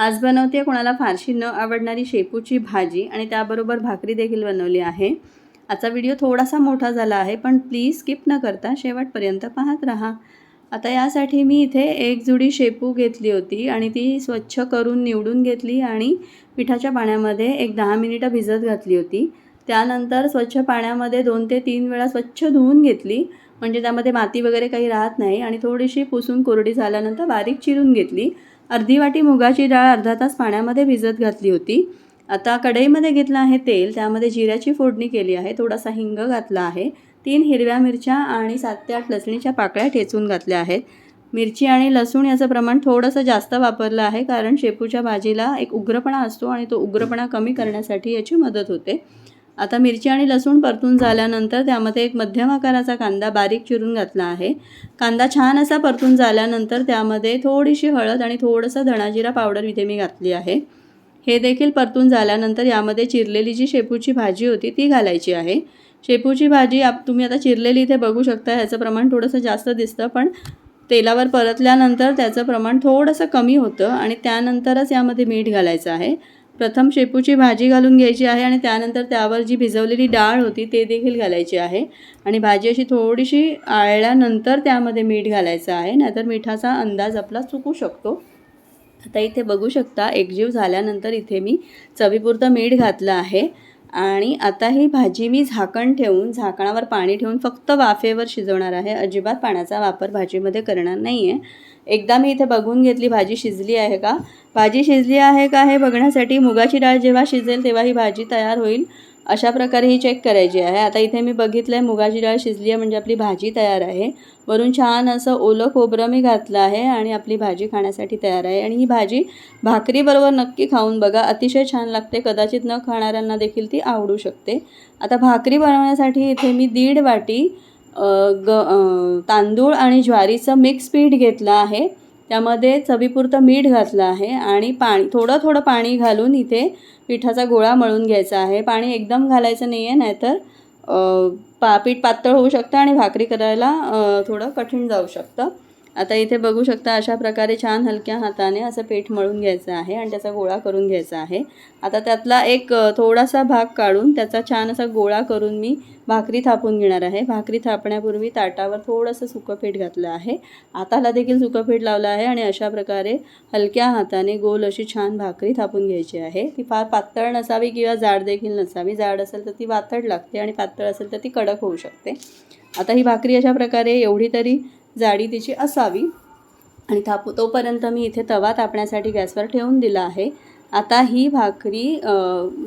आज बनवते कोणाला फारशी न आवडणारी शेपूची भाजी आणि त्याबरोबर भाकरी देखील बनवली आहे. आजचा व्हिडिओ थोडासा मोठा झाला आहे पण प्लीज स्किप न करता शेवटपर्यंत पाहत राहा. आता यासाठी मी इथे एक जुडी शेपू घेतली होती आणि ती स्वच्छ करून निवडून घेतली आणि पिठाच्या पाण्यामध्ये एक दहा मिनिटं भिजत घातली होती. त्यानंतर स्वच्छ पाण्यामध्ये दोन ते तीन वेळा स्वच्छ धुवून घेतली म्हणजे त्यामध्ये माती वगैरे काही राहत नाही आणि थोडीशी पुसून कोरडी झाल्यानंतर बारीक चिरून घेतली. अर्धी वाटी मुगाची डाळ अर्धा तास पाण्यामध्ये भिजत घातली होती. आता कढईमध्ये घेतलं आहे तेल त्यामध्ये जिऱ्याची फोडणी केली आहे थोडासा हिंग घातला आहे तीन हिरव्या मिरच्या आणि सात ते आठ लसणीच्या पाकळ्या ठेचून घातल्या आहेत. मिरची आणि लसूण याचं प्रमाण थोडंसं जास्त वापरलं आहे कारण शेपूच्या भाजीला एक उग्रपणा असतो आणि तो उग्रपणा कमी करण्यासाठी याची मदत होते. आता मिरची आणि लसूण परतून झाल्यानंतर त्यामध्ये एक मध्यम आकाराचा कांदा बारीक चिरून घातला आहे. कांदा छान असा परतून झाल्यानंतर त्यामध्ये थोडीशी हळद आणि थोडंसं धणाजिरा पावडर इथे मी घातली आहे. हे देखील परतून झाल्यानंतर यामध्ये चिरलेली जी शेपूची भाजी होती ती घालायची आहे. शेपूची भाजी आप तुम्ही आता चिरलेली इथे बघू शकता ह्याचं प्रमाण थोडंसं जास्त दिसतं पण तेलावर परतल्यानंतर त्याचं प्रमाण थोडंसं कमी होतं आणि त्यानंतरच यामध्ये मीठ घालायचं आहे. प्रथम शेपूची भाजी घालून घ्यायची आहे आणि त्यानंतर त्यावर जी भिजवलेली डाळ होती ते देखील घालायची आहे. आणि भाजी अशी थोडीशी आळल्यानंतर त्यामध्ये मीठ घालायचं आहे. नाहीतर मिठाचा अंदाज आपला चुकू शकतो. आता इथे बघू शकता एकजीव झाल्यानंतर इथे मी चवीपुरतं मीठ घातलं आहे. आणि आता ही भाजी मी झाकण ठेवून झाकणावर पाणी ठेवून फक्त वाफेवर शिजवणार आहे. अजिबात पाण्याचा वापर भाजीमध्ये करणार नाही आहे एकदा मी इथे बघून घेतली भाजी शिजली आहे का? भाजी शिजली आहे का हे बघण्यासाठी मुगाची डाळ जेव्हा शिजेल तेव्हा ही भाजी तयार होईल. अशा प्रकारे ही चेक करायची आहे. आता इथे मी बघितलं आहे मुगाची डाळ शिजली आहे म्हणजे आपली भाजी तयार आहे. वरून छान असं ओलं खोबरं मी घातलं आहे आणि आपली भाजी खाण्यासाठी तयार आहे. आणि ही भाजी भाकरीबरोबर नक्की खाऊन बघा. अतिशय छान लागते. कदाचित न खाणाऱ्यांना देखील ती आवडू शकते. आता भाकरी बनवण्यासाठी इथे मी दीड वाटी ग तांदूळ आणि ज्वारीचं मिक्स पीठ घेतलं आहे. त्यामध्ये चवीपुरतं मीठ घातलं आहे आणि पाणी थोडं थोडं पाणी घालून इथे पिठाचा गोळा मळून घ्यायचा आहे. पाणी एकदम घालायचं नाही आहे नाहीतर पा पीठ पातळ होऊ शकतं आणि भाकरी करायला थोडं कठीण जाऊ शकतं. आता इथे बघू शकता अशा प्रकारे छान हलक्या हाताने असं पीठ मळून घ्यायचं आहे आणि त्याचा गोळा करून घ्यायचा आहे. आता त्यातला एक थोडासा भाग काढून त्याचा छान असा गोळा करून मी भाकरी थापून घेणार आहे. भाकरी थापण्यापूर्वी ताटावर थोडंसं सुकं पीठ घातलं आहे. आताला देखील सुकं पीठ लावलं आहे आणि अशा प्रकारे हलक्या हाताने गोल अशी छान भाकरी थापून घ्यायची आहे. ती फार पातळ नसावी किंवा जाड देखील नसावी. जाड असेल तर ती वातड लागते आणि पातळ असेल तर ती कडक होऊ शकते. आता ही भाकरी अशा प्रकारे एवढी तरी जाडी तिची असावी. आणि थाप तोपर्यंत मी इथे तवा तापण्यासाठी गॅसवर ठेवून दिला आहे. आता ही भाकरी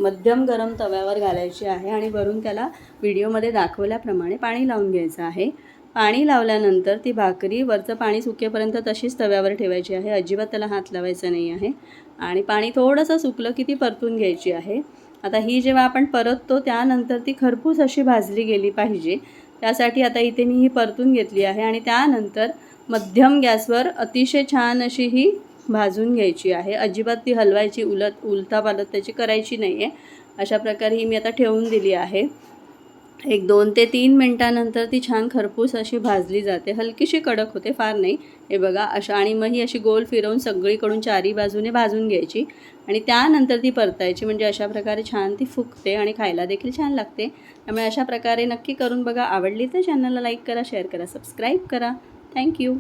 मध्यम गरम तव्यावर घालायची आहे आणि वरून त्याला व्हिडिओमध्ये दाखवल्याप्रमाणे पाणी लावून घ्यायचं आहे. पाणी लावल्यानंतर ती भाकरी वरचं पाणी सुकेपर्यंत तशीच तव्यावर ठेवायची आहे. अजिबात त्याला हात लावायचा नाही आहे. आणि पाणी थोडंसं सुकलं की ती परतून घ्यायची आहे. आता ही जेव्हा आपण परततो त्यानंतर ती खरपूस अशी भाजली गेली पाहिजे. त्यासाठी आता इथे मी ही परतून घेतली आहे आणि त्यानंतर मध्यम गॅसवर अतिशय छान अशी ही भाजून घ्यायची आहे. अजिबात ती हलवायची उलत उलता पालत त्याची करायची नाही आहे अशा प्रकारे ही मी आता ठेवून दिली आहे. एक दोन ते तीन मिनटानंतर ती छान खरपूस अशी भाजली जाते. हलकीशी कडक होते फार नाही. हे बघा अशा आणि मग ही अशी गोल फिरवून सगळीकडून चारी बाजूने भाजून घ्यायची आणि त्यानंतर ती परतायची. म्हणजे अशा प्रकारे छान ती फुकते आणि खायला देखील छान लागते. त्यामुळे अशा प्रकारे नक्की करून बघा. आवडली तर चॅनलला लाईक करा शेअर करा सबस्क्राईब करा. थँक्यू